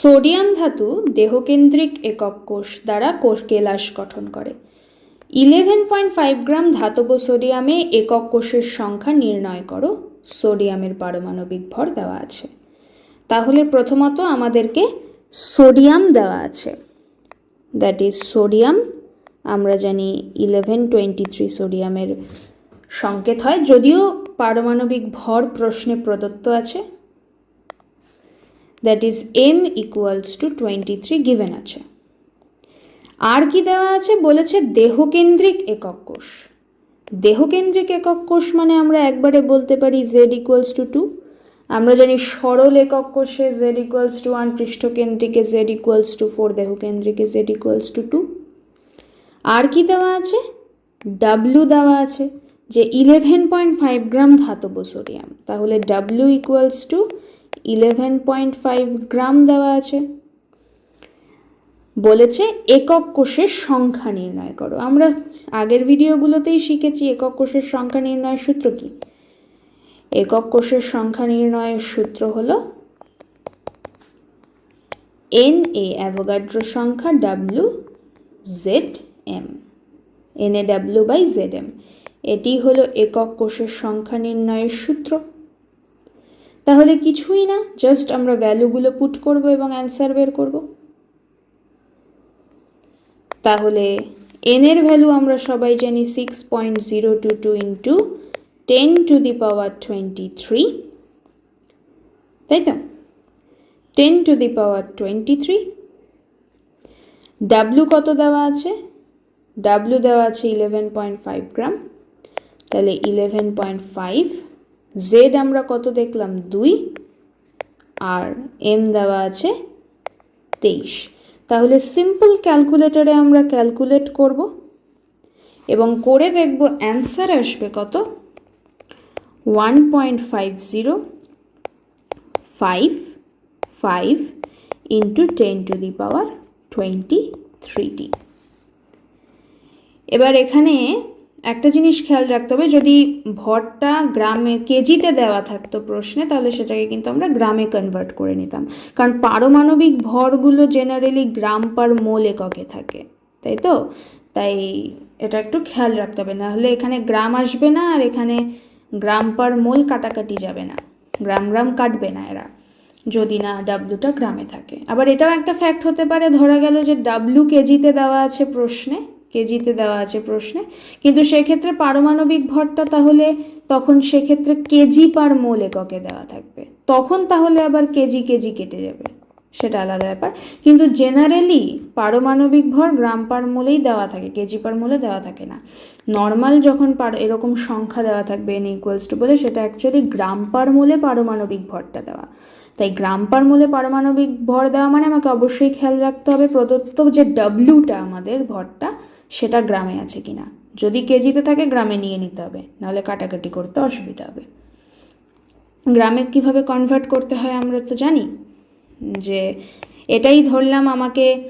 Sodium ধাতু দেহকেন্দ্রিক একক কোষ দ্বারা কোষ কেলাস গঠন করে। ইলেভেন পয়েন্ট ফাইভ গ্রাম ধাতব সোডিয়ামে একক কোষের সংখ্যা নির্ণয় করো। সোডিয়ামের পারমাণবিক ভর দেওয়া আছে। তাহলে প্রথমত আমাদেরকে সোডিয়াম দেওয়া আছে। That is sodium. আমরা জানি ইলেভেন টোয়েন্টি থ্রি সোডিয়ামের সংকেত হয়। যদিও পারমাণবিক ভর প্রশ্নে প্রদত্ত আছে। That is M equals to twenty three given আছে। আর কি দেওয়া আছে? বলেছে দেহকেন্দ্রিক একক কোষ। দেহকেন্দ্রিক একক কোষ মানে আমরা একবারে বলতে পারি জেড ইকুয়ালস টু টু আমরা জানি সরল একক কোষে জেড ইকুয়ালস টু ওয়ান পৃষ্ঠকেন্দ্রিকে জেড ইকুয়ালস টু ফোর দেহকেন্দ্রিকে জেড ইকুয়ালস টু টু আর কি দেওয়া আছে? ডাব্লু দেওয়া আছে, যে ইলেভেন পয়েন্ট ফাইভ গ্রাম ধাতব সোডিয়াম তাহলে W equals to eleven point five gram দেওয়া আছে। বলেছে, একক কোষের সংখ্যা নির্ণয় করো। আমরা আগের ভিডিওগুলোতেই শিখেছি একক কোষের সংখ্যা নির্ণয়ের সূত্র কি? একক কোষের সংখ্যা নির্ণয়ের সূত্র হলো এন এ অ্যাভোগাড্র সংখ্যা W Z M N A W by Z M এটি হলো একক কোষের সংখ্যা নির্ণয়ের সূত্র। তাহলে কিছুই না জাস্ট আমরা ভ্যালুগুলো পুট করব এবং অ্যান্সার বের করব। তাহলে এন এর ভ্যালু আমরা সবাই জানি six point zero two two into ten to the power twenty three তাই তো? Ten to the power twenty three W কত দেওয়া আছে? ডাব্লু দেওয়া আছে ইলেভেন পয়েন্ট ফাইভ গ্রাম তাহলে ইলেভেন পয়েন্ট ফাইভ জেড আমরা কত দেখলাম? দুই। আর এম দেওয়া আছে তেইশ। তাহলে সিম্পল ক্যালকুলেটরে আমরা ক্যালকুলেট করব এবং করে দেখব অ্যান্সার আসবে কত? One point five zero five five into ten to the power twenty thirty এবার এখানে একটা জিনিস খেয়াল রাখতে হবে, যদি ভরটা গ্রামে কেজিতে দেওয়া থাকতো প্রশ্নে, তাহলে সেটাকে কিন্তু আমরা গ্রামে কনভার্ট করে নিতাম। কারণ পারমাণবিক ভরগুলো জেনারেলি গ্রাম পার মোল এককে থাকে, তাই তো? তাই এটা একটু খেয়াল রাখতে হবে, নাহলে এখানে গ্রাম আসবে না আর এখানে গ্রাম পার মোল কাটাকাটি যাবে না। গ্রাম গ্রাম কাটবে না এরা, যদি না ডাব্লুটা গ্রামে থাকে। আবার এটাও একটা ফ্যাক্ট হতে পারে, ধরা গেল যে ডাব্লু কেজিতে দেওয়া আছে প্রশ্নে কেজিতে দেওয়া আছে প্রশ্নে। কিন্তু সেক্ষেত্রে পারমাণবিক ভরটা তাহলে তখন সেক্ষেত্রে কেজি পার মোল এককে দেওয়া থাকবে। তখন তাহলে আবার কেজি কেজি কেটে যাবে। সেটা আলাদা ব্যাপার। কিন্তু জেনারেলি পারমাণবিক ভর গ্রাম পার মোলেই দেওয়া থাকে, কেজি পার মোলে দেওয়া থাকে না। নর্মাল যখন পার, এরকম সংখ্যা দেওয়া থাকবে এন ইকুয়ালস টু বলে, সেটা অ্যাকচুয়ালি গ্রাম পার মোলে পারমাণবিক ভরটা দেওয়া। তাই গ্রাম পার মূলে পারমাণবিক ভর দেওয়া মানে আমাকে অবশ্যই খেয়াল রাখতে হবে। প্রদত্ত যে ডাব্লিউটা আমাদের ভরটা, সেটা গ্রামে আছে কিনা। যদি কেজিতে থাকে, গ্রামে নিয়ে নিতে হবে। নাহলে কাটাকাটি করতে অসুবিধা হবে। গ্রামে কীভাবে কনভার্ট করতে হয় আমরা তো জানি। যে এটাই ধরলাম আমাকে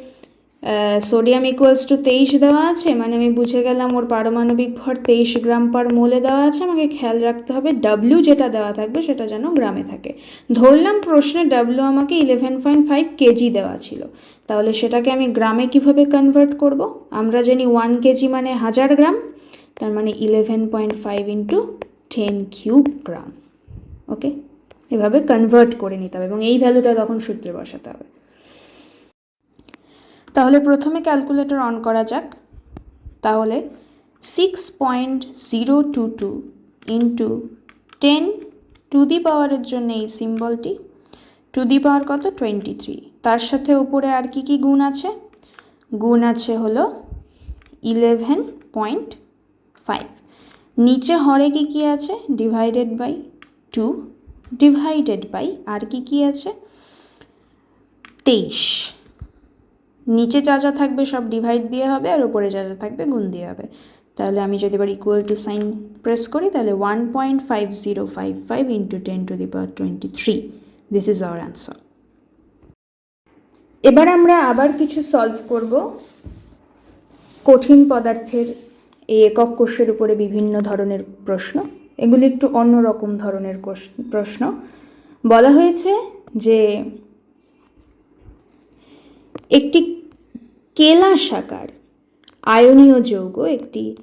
সোডিয়াম ইকুয়ালস টু তেইশ দেওয়া আছে মানে আমি বুঝে গেলাম ওর পারমাণবিক ভর তেইশ গ্রাম পার মোলে দেওয়া আছে, আমাকে খেয়াল রাখতে হবে ডাব্লিউ যেটা দেওয়া থাকবে সেটা যেন গ্রামে থাকে। ধরলাম প্রশ্নে ডাব্লিউ আমাকে ইলেভেন পয়েন্ট ফাইভ কেজি দেওয়া ছিল, তাহলে সেটাকে আমি গ্রামে কীভাবে কনভার্ট করব? আমরা জানি ওয়ান কেজি মানে হাজার গ্রাম, তার মানে eleven point five into ten cube gram. Okay এভাবে কনভার্ট করে নিতে হবে এবং এই ভ্যালুটা তখন সূত্রে বসাতে হবে। তাহলে প্রথমে ক্যালকুলেটর অন করা যাক। তাহলে six point zero two two into ten to the পাওয়ারের জন্য এই সিম্বলটি টু দি পাওয়ার কত? টোয়েন্টি থ্রি তার সাথে উপরে আর কি কি গুণ আছে? গুণ আছে হলো ইলেভেন পয়েন্ট ফাইভ নিচে হরে কি কি আছে? Divided by two divided by আর কি কি আছে? তেইশ। নিচে যা যা থাকবে সব ডিভাইড দিয়ে হবে আর উপরে যা যা থাকবে গুণ দিয়ে হবে। তাহলে আমি যদি এবার ইকুয়াল টু সাইন প্রেস করি, তাহলে one point five zero five five into ten to the power twenty three this is our answer এবার আমরা আবার কিছু সলভ করব। কঠিন পদার্থের এই একক কোষের উপরে বিভিন্ন ধরনের প্রশ্ন। এগুলি একটু অন্যরকম ধরনের প্রশ্ন। বলা হয়েছে যে একটি কেলাসাকার আয়নীয় যৌগ একটি কেলা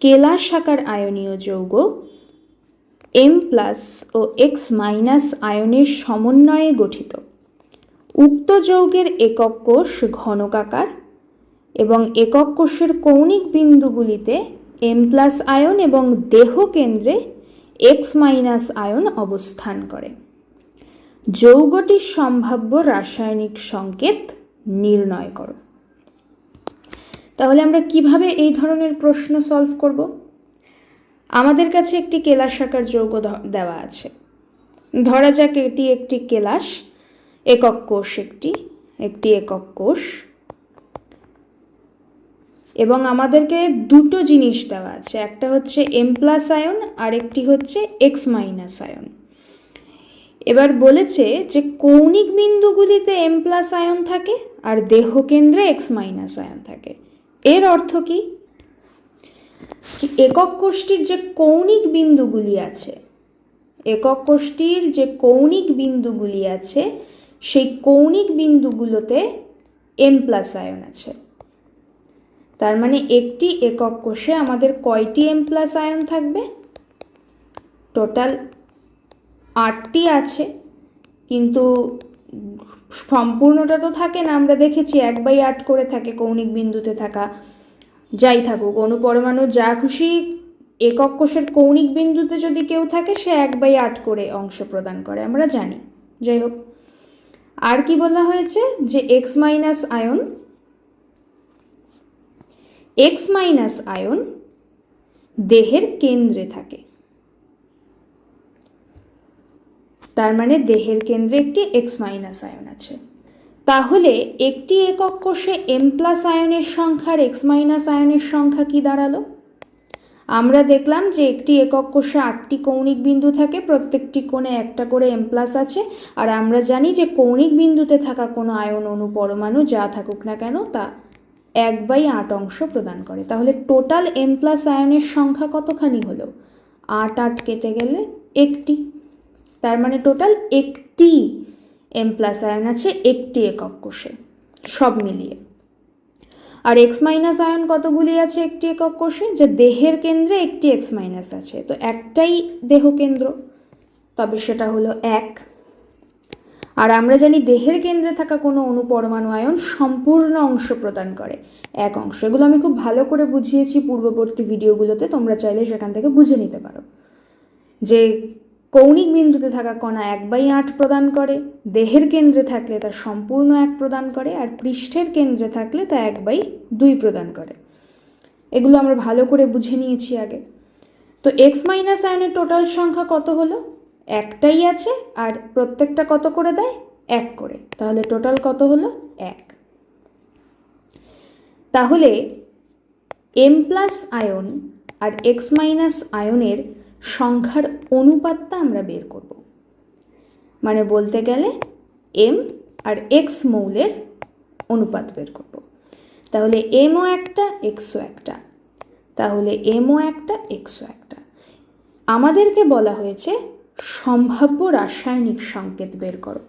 কেলাসাকার আয়নীয় যৌগ। এম প্লাস ও এক্স মাইনাস আয়নের সমন্বয়ে গঠিত। উক্ত যৌগের একক কোষ ঘনকাকার এবং একক কোষের কৌণিক বিন্দুগুলিতে এম প্লাস আয়ন এবং দেহ কেন্দ্রে এক্স মাইনাস আয়ন অবস্থান করে। যৌগটির সম্ভাব্য রাসায়নিক সংকেত নির্ণয় করো। তাহলে আমরা কীভাবে এই ধরনের প্রশ্ন সলভ করব? আমাদের কাছে একটি কেলাস কেলাসাকার যৌগ দেওয়া আছে। ধরা যাক এটি একটি কেলাস, একক কোষ একটি একটি একক কোষ। এবং আমাদেরকে দুটো জিনিস দেওয়া আছে, একটা হচ্ছে এম প্লাস আয়ন আর একটি হচ্ছে এক্স মাইনাস আয়ন এবার বলেছে যে কৌণিক বিন্দুগুলিতে এম প্লাস আয়ন থাকে, আর দেহ কেন্দ্রে এক্স মাইনাস আয়ন থাকে। এর অর্থ কি? একক কোষ্ঠীর যে কৌণিক বিন্দুগুলি আছে, একক কোষ্ঠীর যে কৌণিক বিন্দুগুলি আছে, সেই কৌণিক বিন্দুগুলোতে এম প্লাস আয়ন আছে। তার মানে একটি একক কোষে আমাদের কয়টি এম প্লাস আয়ন থাকবে? টোটাল আটটি আছে, কিন্তু সম্পূর্ণটা তো থাকে না, আমরা দেখেছি এক বাই আট করে থাকে, কৌণিক বিন্দুতে থাকা, যাই থাকুক অনুপরমাণু যা খুশি একক কোষের কৌণিক বিন্দুতে যদি কেউ থাকে, সে এক বাই আট করে অংশ প্রদান করে, আমরা জানি। যাই হোক, আর কি বলা হয়েছে? যে এক্স মাইনাস আয়ন এক্স মাইনাস আয়ন দেহের কেন্দ্রে থাকে। তার মানে দেহের কেন্দ্রে একটি এক্স মাইনাস আয়ন আছে। তাহলে একটি একক কোষে এম প্লাস আয়নের সংখ্যার এক্স মাইনাস আয়নের সংখ্যা কি দাঁড়াল? আমরা দেখলাম যে একটি একক কোষে আটটি কৌণিক বিন্দু থাকে, প্রত্যেকটি কোণে একটা করে এম প্লাস আছে, আর আমরা জানি যে কৌণিক বিন্দুতে থাকা কোনো আয়ন অণু পরমাণু যা থাকুক না কেন তা এক বাই আট অংশ প্রদান করে। তাহলে টোটাল এম প্লাস আয়নের সংখ্যা কতখানি হলো? আট আট কেটে গেলে একটি। তার মানে টোটাল একটি এম প্লাস আয়ন আছে, একটি একক কোষে, সব মিলিয়ে। আর এক্স মাইনাস আয়ন কতগুলি আছে একটি একক কোষে? যে দেহের কেন্দ্রে একটি এক্স মাইনাস আছে, তো একটাই দেহ কেন্দ্র, তবে সেটা হলো এক। আর আমরা জানি দেহের কেন্দ্রে থাকা কোনো অনুপরমাণু আয়ন সম্পূর্ণ অংশ প্রদান করে, এক অংশ। এগুলো আমি খুব ভালো করে বুঝিয়েছি পূর্ববর্তী ভিডিওগুলোতে, তোমরা চাইলে সেখান থেকে বুঝে নিতে পারো। যে কৌণিক বিন্দুতে থাকা কণা এক বাই আট প্রদান করে, দেহের কেন্দ্রে থাকলে তা সম্পূর্ণ এক প্রদান করে, আর পৃষ্ঠের কেন্দ্রে থাকলে তা এক বাই দুই প্রদান করে। এগুলো আমরা ভালো করে বুঝে নিয়েছি আগে। তো এক্স মাইনাস আয়নের টোটাল সংখ্যা কত হলো? একটাই আছে, আর প্রত্যেকটা কত করে দেয়? এক করে। তাহলে টোটাল কত হলো? এক। তাহলে এম প্লাস আয়ন আর এক্স মাইনাস আয়নের সংখ্যার অনুপাতটা আমরা বের করব। মানে বলতে গেলে এম আর এক্স মৌলের অনুপাত বের করব। তাহলে এমও একটা এক্সও একটা। তাহলে এমও একটা এক্সও একটা। আমাদেরকে বলা হয়েছে সম্ভাব্য রাসায়নিক সংকেত বের করো।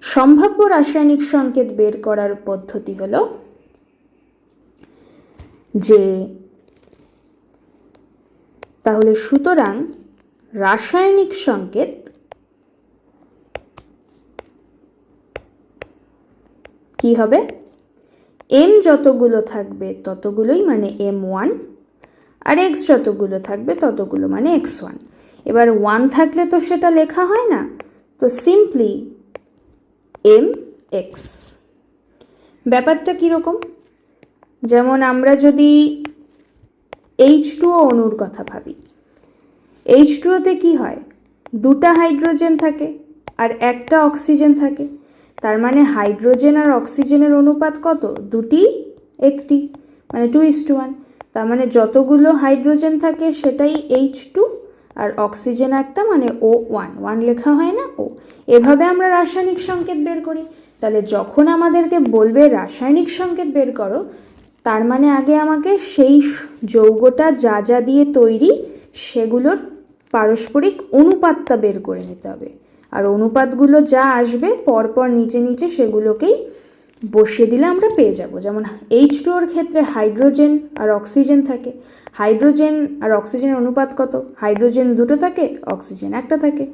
সম্ভাব্য রাসায়নিক সংকেত বের করার পদ্ধতি হলো যে তাহলে সুতরাং রাসায়নিক সংকেত কি হবে? এম যতগুলো থাকবে ততগুলোই মানে এম ওয়ান আর এক্স যতগুলো থাকবে ততগুলো মানে এক্স ওয়ান এবার ওয়ান থাকলে তো সেটা লেখা হয় না, তো সিম্পলি এম এক্স ব্যাপারটা কীরকম যেমন আমরা যদি এইচ টুও অণুর কথা ভাবি। এইচ টুওতে কী হয়? দুটা হাইড্রোজেন থাকে আর একটা অক্সিজেন থাকে। তার মানে হাইড্রোজেন আর অক্সিজেনের অনুপাত কত? দুটি, একটি মানে টু ইস টু ওয়ান তার মানে যতগুলো হাইড্রোজেন থাকে সেটাই এইচ টু আর অক্সিজেন একটা মানে ও ওয়ান ওয়ান লেখা হয় না? ও। এভাবে আমরা রাসায়নিক সংকেত বের করি। তাহলে যখন আমাদেরকে বলবে রাসায়নিক সংকেত বের করো তার মানে আগে আমাকে সেই যৌগটা যা যা দিয়ে তৈরি, সেগুলোর পারস্পরিক অনুপাতটা বের করে নিতে হবে। আর অনুপাতগুলো যা আসবে, পরপর নিচে নিচে সেগুলোকেই বসিয়ে দিলে আমরা পেয়ে যাব। যেমন এইচ টু ক্ষেত্রে হাইড্রোজেন আর অক্সিজেন থাকে। হাইড্রোজেন আর অক্সিজেনের অনুপাত কত? হাইড্রোজেন দুটো থাকে, অক্সিজেন একটা থাকে।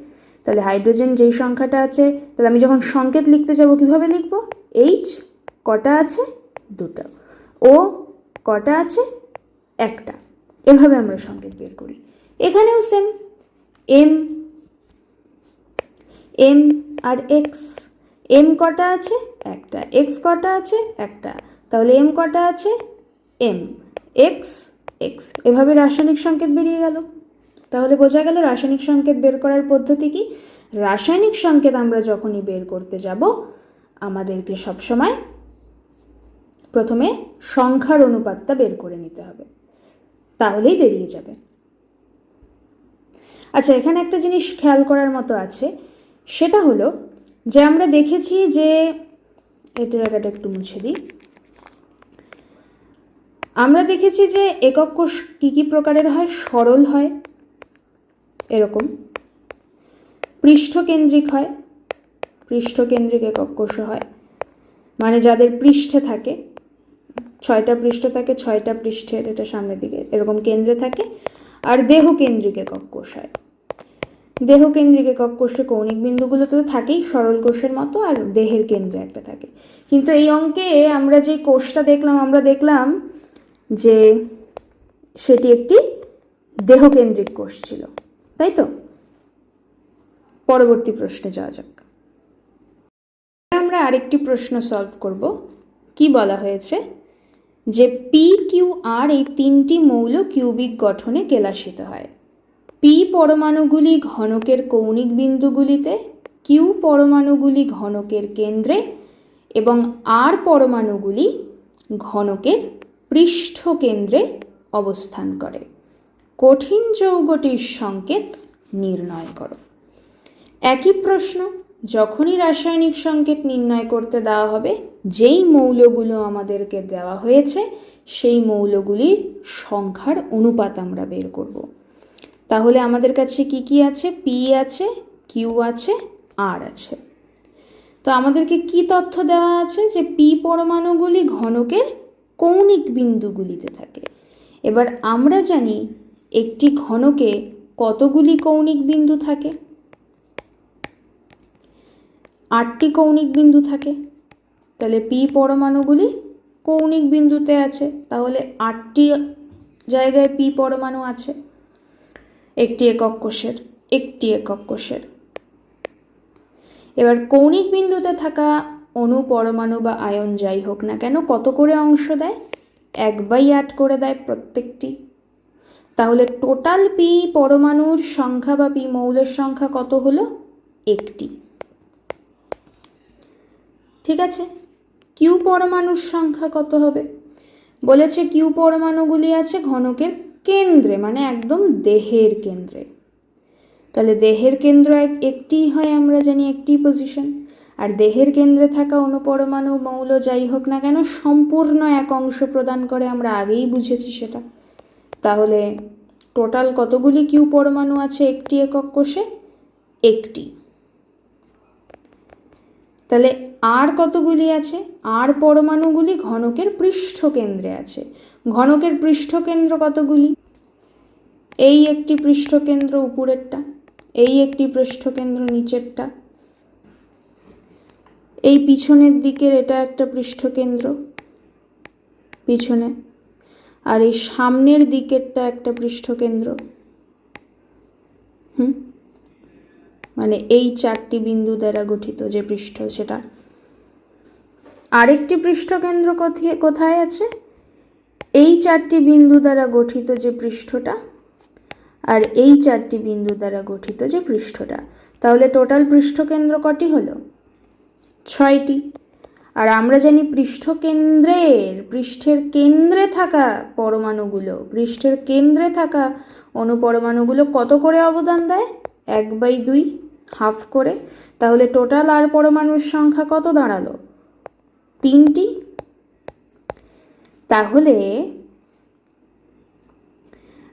তাহলে হাইড্রোজেন যেই সংখ্যাটা আছে, তাহলে আমি যখন সংকেত লিখতে যাব, কীভাবে লিখব? এইচ কটা আছে? দুটো। ও কটা আছে? একটা। এভাবে আমরা সংকেত বের করি। এখানেও সেম এম এম আর এক্স এম কটা আছে? একটা। এক্স কটা আছে? একটা। তাহলে এম কটা আছে? এম এক্স এক্স এভাবে রাসায়নিক সংকেত বেরিয়ে গেল। তাহলে বোঝা গেল রাসায়নিক সংকেত বের করার পদ্ধতি কি? রাসায়নিক সংকেত আমরা যখনই বের করতে যাব, আমাদেরকে সবসময় প্রথমে সংখ্যার অনুপাতটা বের করে নিতে হবে। তাহলেই বেরিয়ে যাবে। আচ্ছা এখানে একটা জিনিস খেয়াল করার মতো আছে। সেটা হলো যে আমরা দেখেছি যে এটা জায়গাটা একটু মুছে দিই। আমরা দেখেছি যে একক কোষ কী কী প্রকারের হয়? সরল হয়, এরকম। পৃষ্ঠকেন্দ্রিক হয়, পৃষ্ঠকেন্দ্রিক একক কোষ হয়। মানে যাদের পৃষ্ঠে থাকে ছয়টা পৃষ্ঠ থাকে, ছয়টা পৃষ্ঠের এটা সামনের দিকে, এরকম কেন্দ্রে থাকে। আর দেহ একক কোষ হয় দেহ একক কোষে কৌণিক বিন্দুগুলো তো থাকেই, সরল কোষের মতো আর দেহের কেন্দ্রে একটা থাকে। কিন্তু এই অঙ্কে আমরা যে কোষটা দেখলাম, আমরা দেখলাম যে সেটি একটি দেহকেন্দ্রিক কোষ ছিল, তাই তো? পরবর্তী প্রশ্নে যাওয়া যাক। আমরা আরেকটি প্রশ্ন সলভ করব। কি বলা হয়েছে? যে পি কিউ আর এই তিনটি মৌল কিউবিক গঠনে কেলাসিত হয়। পি পরমাণুগুলি ঘনকের কৌণিক বিন্দুগুলিতে কিউ পরমাণুগুলি ঘনকের কেন্দ্রে এবং আর পরমাণুগুলি ঘনকের পৃষ্ঠ কেন্দ্রে অবস্থান করে। কঠিন যৌগটির সংকেত নির্ণয় করো। একই প্রশ্ন যখনই রাসায়নিক সংকেত নির্ণয় করতে দেওয়া হবে, যেই মৌলগুলো আমাদেরকে দেওয়া হয়েছে, সেই মৌলগুলির সংখ্যার অনুপাত আমরা বের করব। তাহলে আমাদের কাছে কি কি আছে? পি আছে কিউ আছে আর আছে। তো আমাদেরকে কি তথ্য দেওয়া আছে? যে পি পরমাণুগুলি ঘনকের কৌণিক বিন্দুগুলিতে থাকে। এবার আমরা জানি একটি ঘনকে কতগুলি কৌণিক বিন্দু থাকে? আটটি কৌণিক বিন্দু থাকে। তাহলে পি পরমাণুগুলি কৌণিক বিন্দুতে আছে। তাহলে আটটি জায়গায় পি পরমাণু আছে। একটি একক কোষের, একটি একক কোষের। এবার কৌণিক বিন্দুতে থাকা অণু, পরমাণু বা আয়ন যাই হোক না কেন, কত করে অংশ দেয়? এক বাই আট করে দেয় প্রত্যেকটি। তাহলে টোটাল পি পরমাণুর সংখ্যা বা পি মৌলের সংখ্যা কত হলো? একটি। ঠিক আছে? কিউ পরমাণুর সংখ্যা কত হবে? বলেছে কিউ পরমাণুগুলি আছে ঘনকের কেন্দ্রে মানে একদম দেহের কেন্দ্রে। তাহলে দেহের কেন্দ্র এক একটিই হয় আমরা জানি একটি পজিশন আর দেহের কেন্দ্রে থাকা অনুপরমাণু মৌল যাই হোক না কেন, সম্পূর্ণ এক অংশ প্রদান করে আমরা আগেই বুঝেছি সেটা। তাহলে টোটাল কতগুলি কিউ পরমাণু আছে? একটি একক কোষে? একটি। তাহলে আর কতগুলি আছে? আর পরমাণুগুলি ঘনকের পৃষ্ঠকেন্দ্রে আছে। ঘনকের পৃষ্ঠকেন্দ্র কতগুলি? এই একটি পৃষ্ঠকেন্দ্র উপরেরটা, এই একটি পৃষ্ঠকেন্দ্র নিচেরটা। এই পিছনের দিকের এটা একটা পৃষ্ঠকেন্দ্র, পিছনে। আর এই সামনের দিকেরটা একটা পৃষ্ঠকেন্দ্র। হুম? মানে এই চারটি বিন্দু দ্বারা গঠিত যে পৃষ্ঠ সেটা। আরেকটি পৃষ্ঠকেন্দ্র কোথায় কোথায় আছে? এই চারটি বিন্দু দ্বারা গঠিত যে পৃষ্ঠটা আর এই চারটি বিন্দু দ্বারা গঠিত যে পৃষ্ঠটা। তাহলে টোটাল পৃষ্ঠকেন্দ্র কটি হলো? ছয়টি। আর আমরা জানি পৃষ্ঠকেন্দ্রের পৃষ্ঠের কেন্দ্রে থাকা পরমাণুগুলো পৃষ্ঠের কেন্দ্রে থাকা অনুপরমাণুগুলো কত করে অবদান দেয়? এক বাই দুই। হাফ করে, তাহলে টোটাল আর পরমাণুর সংখ্যা কত দাঁড়াল? তিনটি? তাহলে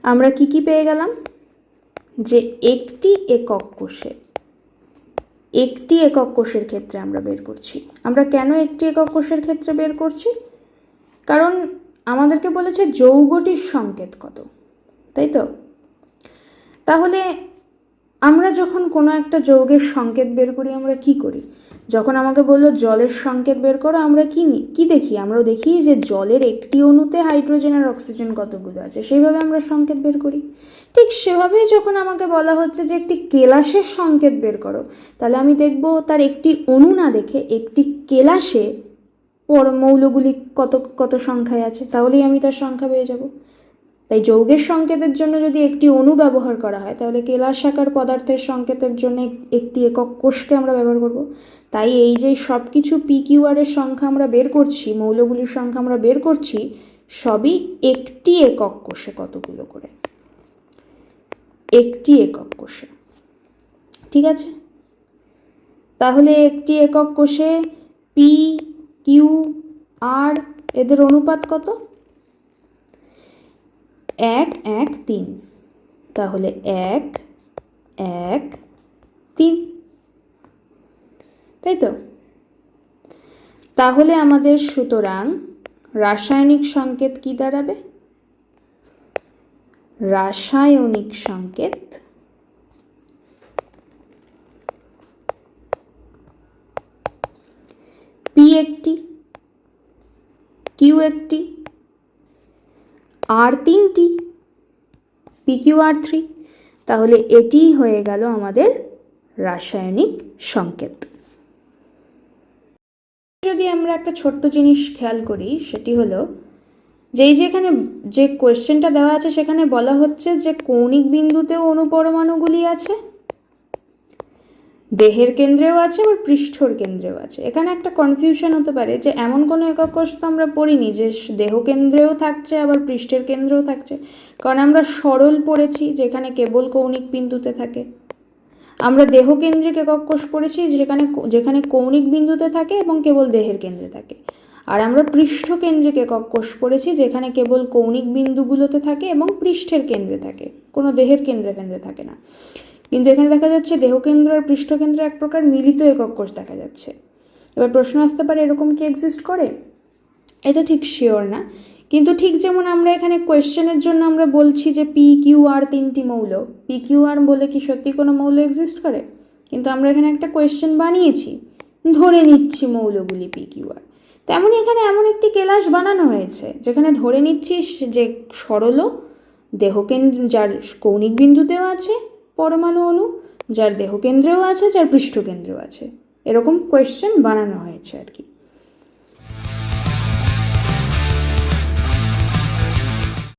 আমরা কি কি পেয়ে গেলাম? যে একটি একক কোষে, একটি একক কোষের ক্ষেত্রে আমরা বের করছি। আমরা কেন একটি একক কোষের ক্ষেত্রে বের করছি? কারণ আমাদেরকে বলেছে যৌগটির সংকেত কত, তাই তো? তাহলে আমরা যখন কোনো একটা যৌগের সংকেত বের করি, আমরা কি করি? যখন আমাকে বলল, জলের সংকেত বের করো, আমরা কি কি দেখি? আমরা দেখি যে জলের একটি অণুতে হাইড্রোজেন আর অক্সিজেন কতগুলো আছে সেইভাবে আমরা সংকেত বের করি। ঠিক সেভাবেই যখন আমাকে বলা হচ্ছে যে একটি কেলাসের সংকেত বের করো, তাহলে আমি দেখব তার একটি অণু না দেখে একটি কেলাসে পর মৌলগুলি কত কত সংখ্যায় আছে, তাহলেই আমি তার সংখ্যা পেয়ে যাব। তাই যৌগের সংকেতের জন্য যদি একটি অণু ব্যবহার করা হয়, তাহলে কেলাস আকার পদার্থের সংকেতের জন্য একটি একক কোষকে আমরা ব্যবহার করব। তাই এই যে সব কিছু পি কিউআরের সংখ্যা আমরা বের করছি, মৌলগুলির সংখ্যা আমরা বের করছি, সবই একটি একক কোষে কতগুলো করে? একটি একক কোষে। ঠিক আছে? তাহলে একটি একক কোষে পি কিউ আর এদের অনুপাত কত? এক এক, তিন। তাহলে এক এক, তিন। তাই তো? তাহলে আমাদের সুতরাং রাসায়নিক সংকেত কি দাঁড়াবে? রাসায়নিক সংকেত পি একটি কিউ একটি আর তিনটি পিকিউ আর থ্রি তাহলে এটিই হয়ে গেল আমাদের রাসায়নিক সংকেত। যদি আমরা একটা ছোট্ট জিনিস খেয়াল করি, সেটি হলো যেই যেখানে যে কোয়েশ্চেনটা দেওয়া আছে, সেখানে বলা হচ্ছে যে কৌণিক বিন্দুতেও অনুপরমাণুগুলি আছে। দেহের কেন্দ্রেও আছে আবার পৃষ্ঠর কেন্দ্রেও আছে। এখানে একটা কনফিউশন হতে পারে যে এমন কোনো একক কোষ তো আমরা পড়িনি যে দেহ কেন্দ্রেও থাকছে, আবার পৃষ্ঠের কেন্দ্রেও থাকছে। কারণ আমরা সরল পড়েছি যেখানে কেবল কৌণিক বিন্দুতে থাকে। আমরা দেহ কেন্দ্রিক একক কোষ পড়েছি যেখানে যেখানে কৌণিক বিন্দুতে থাকে এবং কেবল দেহের কেন্দ্রে থাকে। আর আমরা পৃষ্ঠ কেন্দ্রিক একক কোষ পড়েছি যেখানে কেবল কৌণিক বিন্দুগুলোতে থাকে এবং পৃষ্ঠের কেন্দ্রে থাকে। কোনো দেহের কেন্দ্রে কেন্দ্রে থাকে না। কিন্তু এখানে দেখা যাচ্ছে দেহকেন্দ্র আর পৃষ্ঠকেন্দ্র এক প্রকার মিলিত একক কোষ দেখা যাচ্ছে। এবার প্রশ্ন আসতে পারে, এরকম কি এক্সিস্ট করে? এটা ঠিক শিওর না। কিন্তু ঠিক যেমন আমরা এখানে কোয়েশ্চেনের জন্য আমরা বলছি যে পি কিউ আর তিনটি মৌল। পি কিউ আর বলে কি সত্যি কোনো মৌল এক্সিস্ট করে? কিন্তু আমরা এখানে একটা কোয়েশ্চেন বানিয়েছি। ধরে নিচ্ছি মৌলগুলি পি কিউ আর তেমনই এখানে এমন একটি কেলাস বানানো হয়েছে, যেখানে ধরে নিচ্ছি যে সরল দেহকেন্দ্র, যার কৌণিক বিন্দুতেও আছে পরমাণু অণু যার দেহকেন্দ্রেও আছে যার পৃষ্ঠকেন্দ্রেও আছে। এরকম কোয়েশ্চেন বানানো হয়েছে আর কি।